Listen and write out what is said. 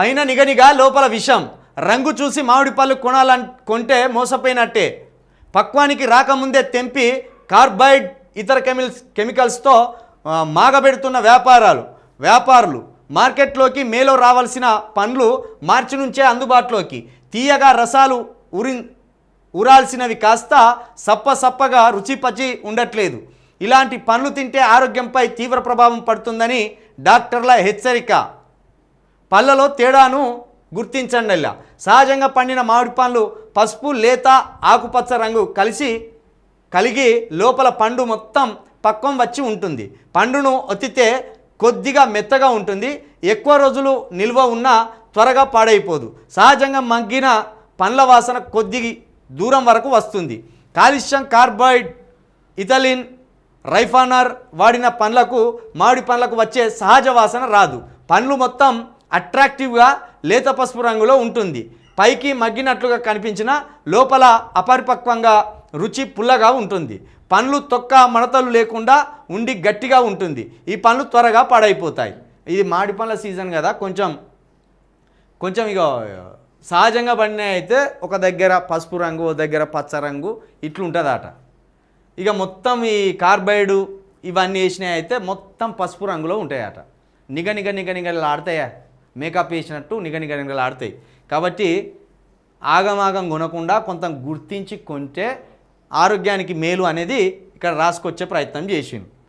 పైన నిగనిగా లోపల విషం. రంగు చూసి మామిడి పళ్ళు కొనాలని కొంటే మోసపోయినట్టే. పక్వానికి రాకముందే తెంపి కార్బైడ్ ఇతర కెమిల్స్ కెమికల్స్తో మాగబెడుతున్న వ్యాపారాలు. వ్యాపారులు మార్కెట్లోకి మేలో రావాల్సిన పండ్లు మార్చి నుంచే అందుబాటులోకి. తీయగా రసాలు ఉరి ఊరాల్సినవి కాస్త సప్ప సప్పగా రుచిపచి ఉండట్లేదు. ఇలాంటి పండ్లు తింటే ఆరోగ్యంపై తీవ్ర ప్రభావం పడుతుందని డాక్టర్ల హెచ్చరిక. పళ్ళలో తేడాను గుర్తించండి ఇలా సహజంగా పండిన మామిడి పండ్లు పసుపు లేత ఆకుపచ్చ రంగు కలిసి కలిగి లోపల పండు మొత్తం పక్వం వచ్చి ఉంటుంది. పండును ఒత్తితే కొద్దిగా మెత్తగా ఉంటుంది. ఎక్కువ రోజులు నిల్వ ఉన్నా త్వరగా పాడైపోదు. సహజంగా మగ్గిన పండ్ల వాసన కొద్ది దూరం వరకు వస్తుంది. కాల్షియం కార్బైడ్ ఇథలిన్ రైఫానర్ వాడిన పండ్లకు మామిడి పండ్లకు వచ్చే సహజ వాసన రాదు. పండ్లు మొత్తం అట్రాక్టివ్గా లేత పసుపు రంగులో ఉంటుంది. పైకి మగ్గినట్లుగా కనిపించిన లోపల అపరిపక్వంగా రుచి పుల్లగా ఉంటుంది. పండ్లు తొక్క మడతలు లేకుండా ఉండి గట్టిగా ఉంటుంది. ఈ పండ్లు త్వరగా పాడైపోతాయి. ఇది మాడి పండ్ల సీజన్ కదా కొంచెం కొంచెం ఇక సహజంగా పండినవి అయితే ఒక దగ్గర పసుపు రంగు ఒక దగ్గర పచ్చ రంగు ఇట్లుంటుందట. ఇక మొత్తం ఈ కార్బైడు ఇవన్నీ వేసినవి అయితే మొత్తం పసుపు రంగులో ఉంటాయట. నిగ నిగ నిగ నిగలు ఆడతాయా మేకప్ వేసినట్టు నిగ నిగలు ఆడతాయి. కాబట్టి ఆగమాగం కొనకుండా కొంత గుర్తించి కొంటే ఆరోగ్యానికి మేలు అనేది ఇక్కడ రాసుకొచ్చే ప్రయత్నం చేసిండు.